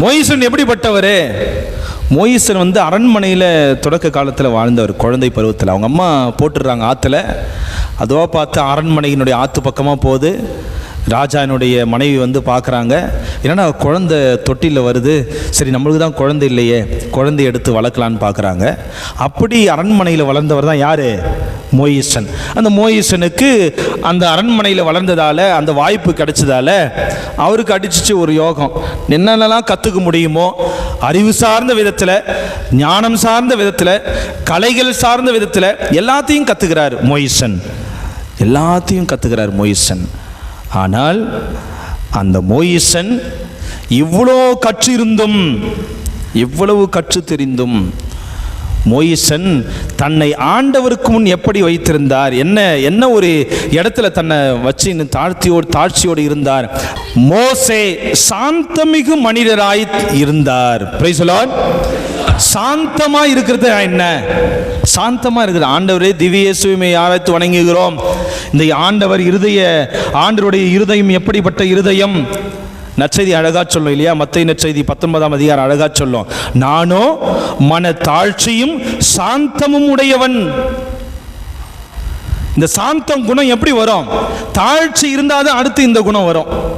Moissan எப்படிப்பட்டவர்? Moissan வந்து அரண்மனையில் தொடக்க காலத்தில் வாழ்ந்தவர் குழந்தை பருவத்தில். அவங்க அம்மா போட்டுடுறாங்க ஆற்றுல அதுவா பார்த்து அரண்மனையினுடைய ஆற்று பக்கமாக போகுது. ராஜானுடைய மனைவி வந்து பார்க்குறாங்க. ஏன்னா குழந்த தொட்டியில் வருது? சரி நம்மளுக்கு தான் குழந்தை இல்லையே. குழந்தை எடுத்து வளர்க்கலான்னு பார்க்குறாங்க. அப்படி அரண்மனையில் வளர்ந்தவர் தான் யார்? மோயிசன். அந்த மோயிசனுக்கு அந்த அரண்மனையில் வளர்ந்ததால் அந்த வாய்ப்பு கிடைச்சதால அவருக்கு அடிச்சிச்சு ஒரு யோகம். என்னென்னலாம் கற்றுக்க முடியுமோ அறிவு சார்ந்த விதத்தில் ஞானம் சார்ந்த விதத்தில் கலைகள் சார்ந்த விதத்தில் எல்லாத்தையும் கற்றுக்கிறார் மோயிசன். எல்லாத்தையும் கற்றுக்கிறார் மோயிசன். ஆனால் அந்த மோயிசன் இவ்வளோ கற்றிருந்தும் இவ்வளவு கற்று தெரிந்தும் மோயிசன் தன்னை ஆண்டவருக்கு முன் எப்படி வைத்திருந்தார்? என்ன என்ன ஒரு இடத்துல தன்னை வச்சு தாழ்த்தியோடு தாழ்ச்சியோடு இருந்தார்? மோசே சாந்தமிகு மனிதராய் இருந்தார். Praise சாந்தமா இருக்கிறது என்ன? சாந்தமா இருக்குது ஆண்டவரே திவ்ய ஆராய்த்து வணங்குகிறோம். இந்த ஆண்டவர் இருதய ஆண்டவருடைய இருதயம் எப்படிப்பட்ட இருதயம்? நற்செய்தி அழகா சொல்லும் இல்லையா? மத்திய நற்செய்தி பத்தொன்பதாம் அதிகாரம் அழகா சொல்லும். நானோ மன தாழ்ச்சியும் சாந்தமும் உடையவன். இந்த சாந்தம் குணம் எப்படி வரும்? தாழ்ச்சி இருந்தாதான் அடுத்து இந்த குணம் வரும்.